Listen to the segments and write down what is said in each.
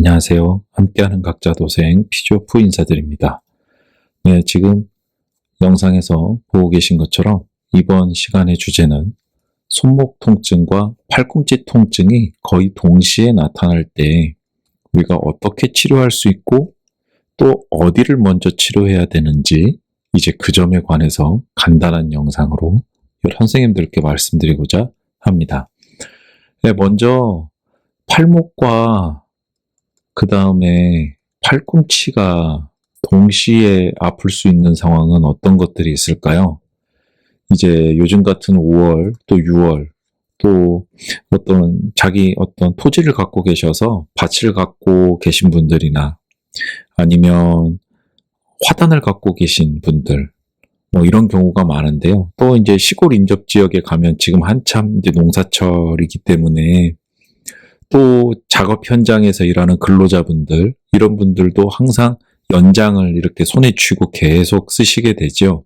안녕하세요. 함께하는 각자 도생 피지오프 인사드립니다. 네, 지금 영상에서 보고 계신 것처럼 이번 시간의 주제는 손목 통증과 팔꿈치 통증이 거의 동시에 나타날 때 우리가 어떻게 치료할 수 있고 또 어디를 먼저 치료해야 되는지 이제 그 점에 관해서 간단한 영상으로 선생님들께 말씀드리고자 합니다. 네, 먼저 팔목과 그 다음에 팔꿈치가 동시에 아플 수 있는 상황은 어떤 것들이 있을까요? 이제 요즘 같은 5월 또 6월 또 어떤 자기 어떤 토지를 갖고 계셔서 밭을 갖고 계신 분들이나 아니면 화단을 갖고 계신 분들 뭐 이런 경우가 많은데요. 또 이제 시골 인접 지역에 가면 지금 한참 이제 농사철이기 때문에 또 작업 현장에서 일하는 근로자분들 이런 분들도 항상 연장을 이렇게 손에 쥐고 계속 쓰시게 되죠.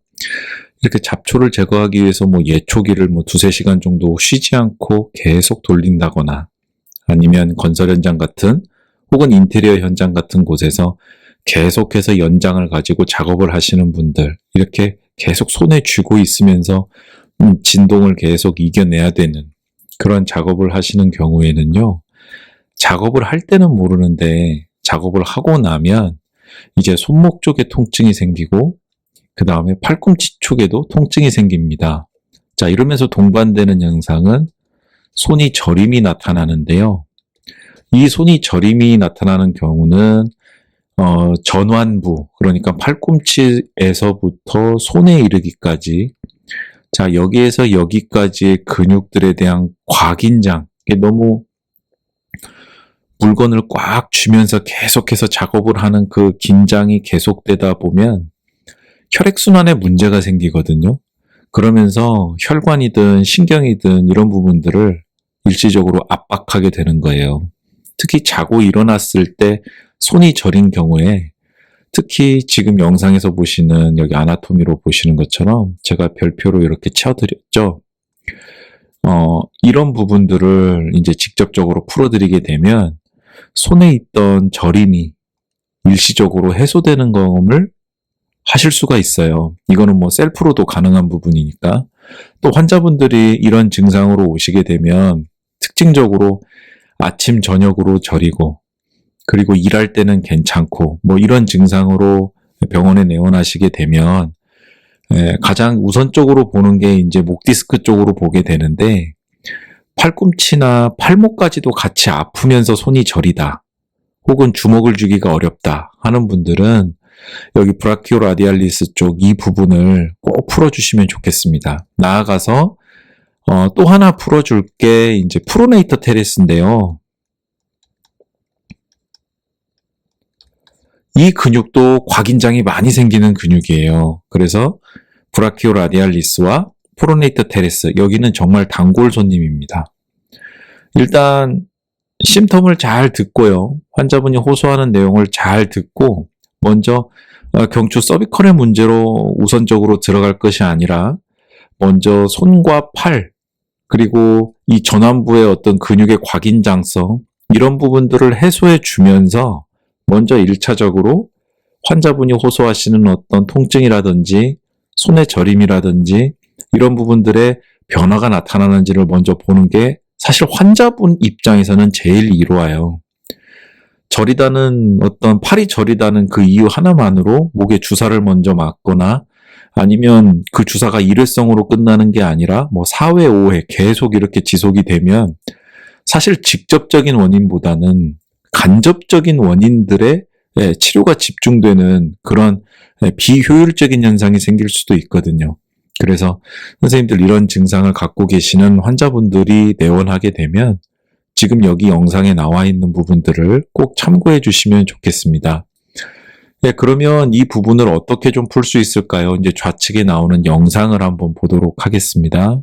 이렇게 잡초를 제거하기 위해서 뭐 예초기를 뭐 두세 시간 정도 쉬지 않고 계속 돌린다거나 아니면 건설 현장 같은 혹은 인테리어 현장 같은 곳에서 계속해서 연장을 가지고 작업을 하시는 분들 이렇게 계속 손에 쥐고 있으면서 음, 진동을 계속 이겨내야 되는 그런 작업을 하시는 경우에는요. 작업을 할 때는 모르는데 작업을 하고 나면 이제 손목 쪽에 통증이 생기고 그 다음에 팔꿈치 쪽에도 통증이 생깁니다. 자, 이러면서 동반되는 현상은 손이 저림이 나타나는데요. 이 손이 저림이 나타나는 경우는 어, 전완부, 그러니까 팔꿈치에서부터 손에 이르기까지, 자, 여기에서 여기까지의 근육들에 대한 과긴장, 너무 물건을 꽉 쥐면서 계속해서 작업을 하는 그 긴장이 계속되다 보면 혈액순환에 문제가 생기거든요. 그러면서 혈관이든 신경이든 이런 부분들을 일시적으로 압박하게 되는 거예요. 특히 자고 일어났을 때 손이 저린 경우에 특히 지금 영상에서 보시는 여기 아나토미로 보시는 것처럼 제가 별표로 이렇게 채워드렸죠. 어, 이런 부분들을 이제 직접적으로 풀어드리게 되면 손에 있던 저림이 일시적으로 해소되는 것을 하실 수가 있어요. 이거는 뭐 셀프로도 가능한 부분이니까. 또 환자분들이 이런 증상으로 오시게 되면 특징적으로 아침, 저녁으로 저리고 그리고 일할 때는 괜찮고 뭐 이런 증상으로 병원에 내원하시게 되면 예, 가장 우선적으로 보는 게 이제 목 디스크 쪽으로 보게 되는데 팔꿈치나 팔목까지도 같이 아프면서 손이 저리다 혹은 주먹을 쥐기가 어렵다 하는 분들은 여기 브라키오 라디알리스 쪽 이 부분을 꼭 풀어주시면 좋겠습니다. 나아가서 어, 또 하나 풀어줄 게 이제 프로네이터 테레스인데요. 이 근육도 곽인장이 많이 생기는 근육이에요. 그래서 브라키오 라디알리스와 프로네이터 테레스 여기는 정말 단골 손님입니다. 일단 심텀을 잘 듣고요. 환자분이 호소하는 내용을 잘 듣고 먼저 어, 경추 서비컬의 문제로 우선적으로 들어갈 것이 아니라 먼저 손과 팔 그리고 이 전완부의 어떤 근육의 곽인장성 이런 부분들을 해소해 주면서 먼저 1차적으로 환자분이 호소하시는 어떤 통증이라든지 손의 저림이라든지 이런 부분들의 변화가 나타나는지를 먼저 보는 게 사실 환자분 입장에서는 제일 이로와요. 저리다는 어떤 팔이 저리다는 그 이유 하나만으로 목에 주사를 먼저 맞거나 아니면 그 주사가 일회성으로 끝나는 게 아니라 뭐 4회, 5회 계속 이렇게 지속이 되면 사실 직접적인 원인보다는 간접적인 원인들의 예, 치료가 집중되는 그런 예, 비효율적인 현상이 생길 수도 있거든요. 그래서 선생님들 이런 증상을 갖고 계시는 환자분들이 내원하게 되면 지금 여기 영상에 나와 있는 부분들을 꼭 참고해 주시면 좋겠습니다. 네, 그러면 이 부분을 어떻게 좀 풀 수 있을까요? 이제 좌측에 나오는 영상을 한번 보도록 하겠습니다.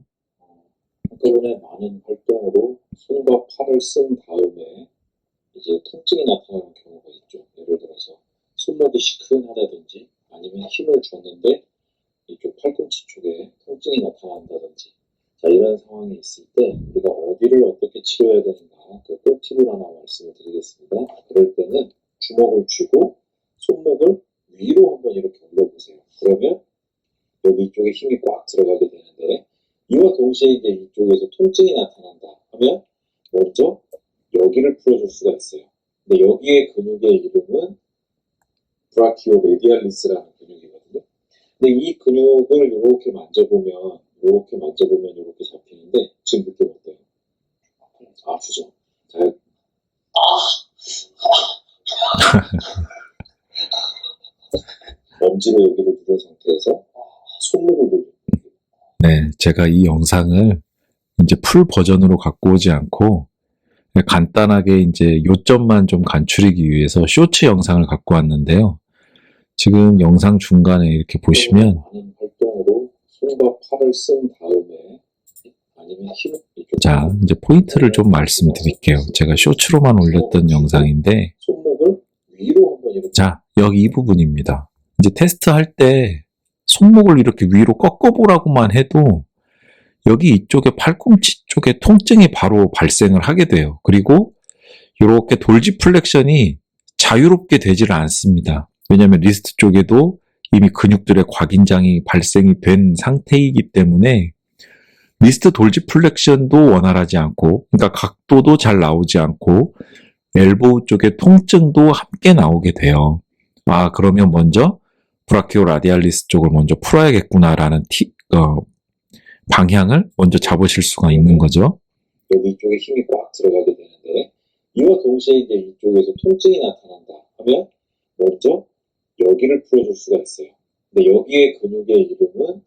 한꺼번에 많은 활동으로 손과 팔을 쓴 다음에 이제 통증이 나타나는 경우가 있죠. 예를 들어서 손목이 시큰하다든지 아니면 힘을 줬는데 이쪽 팔꿈치 쪽에 통증이 나타난다든지 자, 이런 상황이 있을 때 우리가 어디를 어떻게 치료해야 되는가 그 꿀팁을 하나 말씀을 드리겠습니다. 그럴 때는 주먹을 쥐고 손목을 위로 한번 이렇게 올려보세요. 그러면 여기 이쪽에 힘이 꽉 들어가게 되는데 이와 동시에 이제 이쪽에서 통증이 나타난다 하면 먼저 여기를 풀어줄 수가 있어요. 근데 여기의 근육의 이름은 브라키오 메디알리스라는 근육이거든요. 근데 이 근육을 이렇게 만져보면 이렇게 만져보면 이렇게 잡히는데 지금 느낌 어때요? 아프죠? 자, 엄지로 여기를 누른 상태에서 손목을 돌려. 네, 제가 이 영상을 이제 풀 버전으로 갖고 오지 않고 간단하게 이제 요점만 좀 간추리기 위해서 쇼츠 영상을 갖고 왔는데요. 지금 영상 중간에 이렇게 보시면 자, 이제 포인트를 좀 말씀드릴게요. 제가 쇼츠로만 올렸던 영상인데 한번 이렇게 자, 여기 이 부분입니다. 이제 테스트 할 때 손목을 이렇게 위로 꺾어보라고만 해도 여기 이쪽에 팔꿈치 쪽에 통증이 바로 발생을 하게 돼요. 그리고 이렇게 돌지 플렉션이 자유롭게 되지를 않습니다. 왜냐하면 리스트 쪽에도 이미 근육들의 과긴장이 발생이 된 상태이기 때문에 리스트 돌지 플렉션도 원활하지 않고, 그러니까 각도도 잘 나오지 않고, 엘보우 쪽에 통증도 함께 나오게 돼요. 아, 그러면 먼저 브라키오 라디알리스 쪽을 먼저 풀어야겠구나라는 티, 어, 방향을 먼저 잡으실 수가 있는 거죠. 여기 이쪽에 힘이 꽉 들어가게 되는데 이와 동시에 이제 이쪽에서 통증이 나타난다 하면 먼저 여기를 풀어줄 수가 있어요. 근데 여기의 근육의 이름은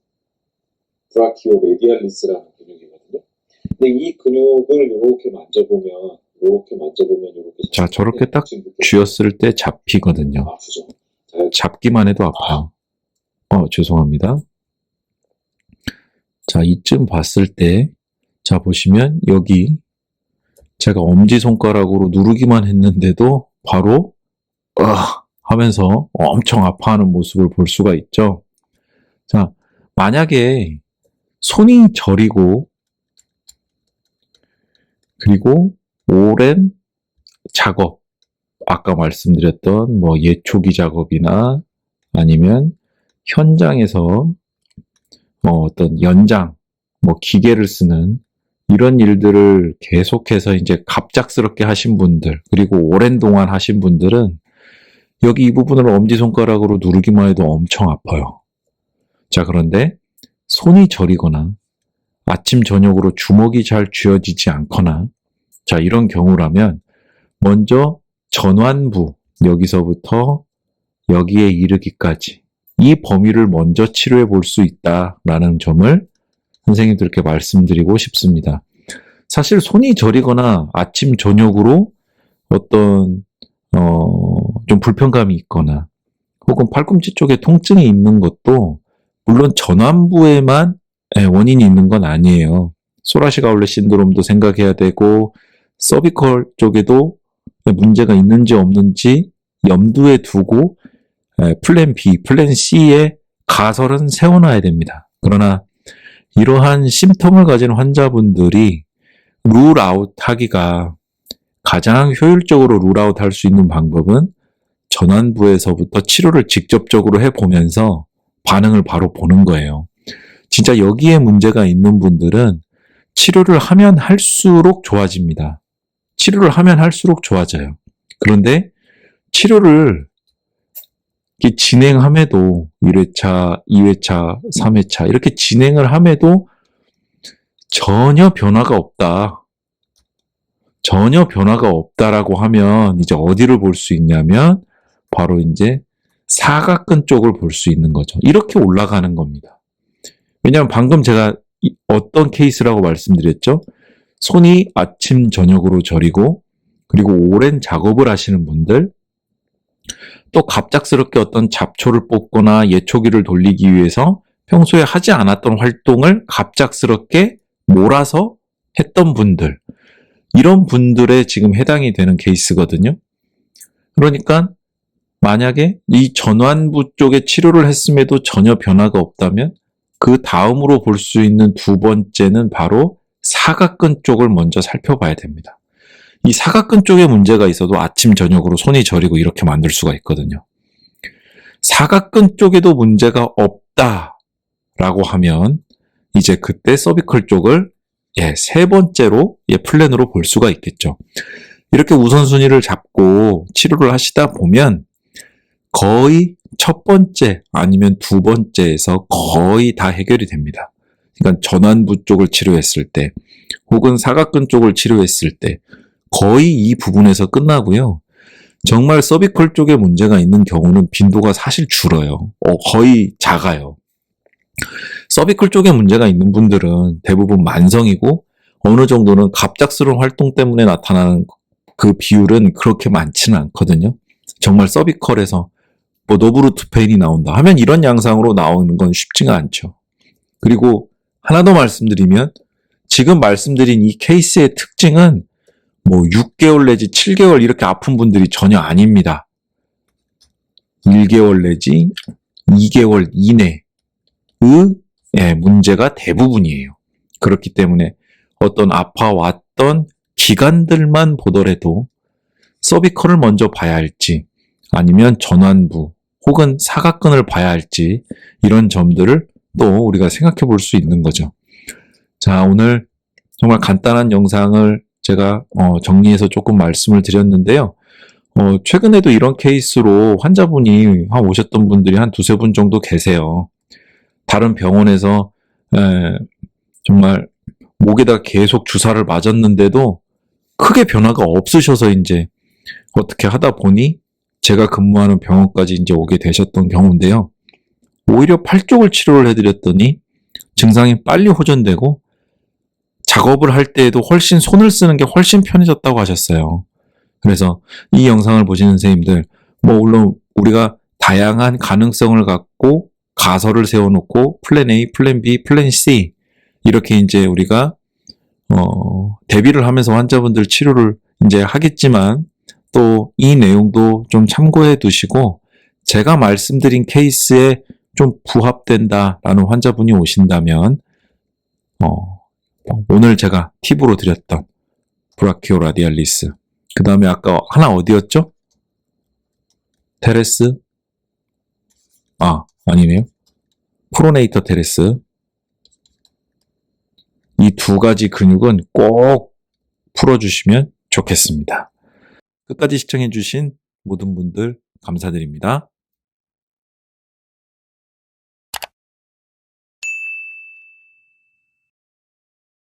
브라키오 메디알리스라는 근육이거든요. 근데 이 근육을 이렇게 만져보면 이렇게 만져보면 이렇게 자, 저렇게 딱 쥐었을 때 잡히거든요. 아프죠. 자, 잡기만 해도 아파요. 어, 죄송합니다. 자, 이쯤 봤을 때, 자, 보시면 여기 제가 엄지 손가락으로 누르기만 했는데도 바로, 아, 하면서 엄청 아파하는 모습을 볼 수가 있죠. 자, 만약에 손이 저리고, 그리고 오랜 작업, 아까 말씀드렸던 뭐 예초기 작업이나 아니면 현장에서 뭐 어떤 연장, 뭐 기계를 쓰는 이런 일들을 계속해서 이제 갑작스럽게 하신 분들, 그리고 오랜 동안 하신 분들은 여기 이 부분을 엄지손가락으로 누르기만 해도 엄청 아파요. 자, 그런데 손이 저리거나 아침, 저녁으로 주먹이 잘 쥐어지지 않거나 자, 이런 경우라면 먼저 전완부, 여기서부터 여기에 이르기까지 이 범위를 먼저 치료해 볼 수 있다라는 점을 선생님들께 말씀드리고 싶습니다. 사실 손이 저리거나 아침, 저녁으로 어떤, 어, 좀 불편감이 있거나 혹은 팔꿈치 쪽에 통증이 있는 것도 물론 전완부에만 예, 원인이 있는 건 아니에요. 소라시가 원래 신드롬도 생각해야 되고 서비컬 쪽에도 문제가 있는지 없는지 염두에 두고 에, 플랜 B, 플랜 C의 가설은 세워놔야 됩니다. 그러나 이러한 심텀을 가진 환자분들이 룰아웃 하기가 가장 효율적으로 룰아웃 할 수 있는 방법은 전환부에서부터 치료를 직접적으로 해보면서 반응을 바로 보는 거예요. 진짜 여기에 문제가 있는 분들은 치료를 하면 할수록 좋아집니다. 치료를 하면 할수록 좋아져요. 그런데 치료를 진행함에도 1회차, 2회차, 3회차 이렇게 진행을 함에도 전혀 변화가 없다. 전혀 변화가 없다라고 하면 이제 어디를 볼 수 있냐면 바로 이제 사각근 쪽을 볼 수 있는 거죠. 이렇게 올라가는 겁니다. 왜냐하면 방금 제가 이- 어떤 케이스라고 말씀드렸죠? 손이 아침, 저녁으로 저리고, 그리고 오랜 작업을 하시는 분들, 또 갑작스럽게 어떤 잡초를 뽑거나 예초기를 돌리기 위해서 평소에 하지 않았던 활동을 갑작스럽게 몰아서 했던 분들, 이런 분들에 지금 해당이 되는 케이스거든요. 그러니까 만약에 이 전완부 쪽에 치료를 했음에도 전혀 변화가 없다면 그 다음으로 볼 수 있는 두 번째는 바로 사각근 쪽을 먼저 살펴봐야 됩니다. 이 사각근 쪽에 문제가 있어도 아침, 저녁으로 손이 저리고 이렇게 만들 수가 있거든요. 사각근 쪽에도 문제가 없다라고 하면 이제 그때 서비컬 쪽을 예, 세 번째로 예, 플랜으로 볼 수가 있겠죠. 이렇게 우선순위를 잡고 치료를 하시다 보면 거의 첫 번째 아니면 두 번째에서 거의 다 해결이 됩니다. 그러니까 전완부 쪽을 치료했을 때 혹은 사각근 쪽을 치료했을 때 거의 이 부분에서 끝나고요. 정말 서비컬 쪽에 문제가 있는 경우는 빈도가 사실 줄어요. 어, 거의 작아요. 서비컬 쪽에 문제가 있는 분들은 대부분 만성이고 어느 정도는 갑작스러운 활동 때문에 나타나는 그 비율은 그렇게 많지는 않거든요. 정말 서비컬에서 뭐 노브루트 페인이 나온다 하면 이런 양상으로 나오는 건 쉽지가 않죠. 그리고 하나 더 말씀드리면 지금 말씀드린 이 케이스의 특징은 뭐 6개월 내지 7개월 이렇게 아픈 분들이 전혀 아닙니다. 1개월 내지 2개월 이내의 예, 문제가 대부분이에요. 그렇기 때문에 어떤 아파왔던 기간들만 보더라도 서비컬을 먼저 봐야 할지 아니면 전완부 혹은 사각근을 봐야 할지 이런 점들을 또 우리가 생각해 볼 수 있는 거죠. 자, 오늘 정말 간단한 영상을 제가 어, 정리해서 조금 말씀을 드렸는데요. 어, 최근에도 이런 케이스로 환자분이 한 오셨던 분들이 한 두세 분 정도 계세요. 다른 병원에서 에, 정말 목에다 계속 주사를 맞았는데도 크게 변화가 없으셔서 이제 어떻게 하다 보니 제가 근무하는 병원까지 이제 오게 되셨던 경우인데요. 오히려 팔 쪽을 치료를 해드렸더니 증상이 빨리 호전되고 작업을 할 때에도 훨씬 손을 쓰는 게 훨씬 편해졌다고 하셨어요. 그래서 이 영상을 보시는 선생님들, 뭐 물론 우리가 다양한 가능성을 갖고 가설을 세워놓고 플랜 A, 플랜 B, 플랜 C 이렇게 이제 우리가 어, 대비를 하면서 환자분들 치료를 이제 하겠지만 또 이 내용도 좀 참고해 두시고 제가 말씀드린 케이스에 좀 부합된다라는 환자분이 오신다면 어, 오늘 제가 팁으로 드렸던 브라키오 라디알리스 그 다음에 아까 하나 어디였죠? 테레스 아 아니네요 프로네이터 테레스 이 두 가지 근육은 꼭 풀어주시면 좋겠습니다. 끝까지 시청해주신 모든 분들 감사드립니다.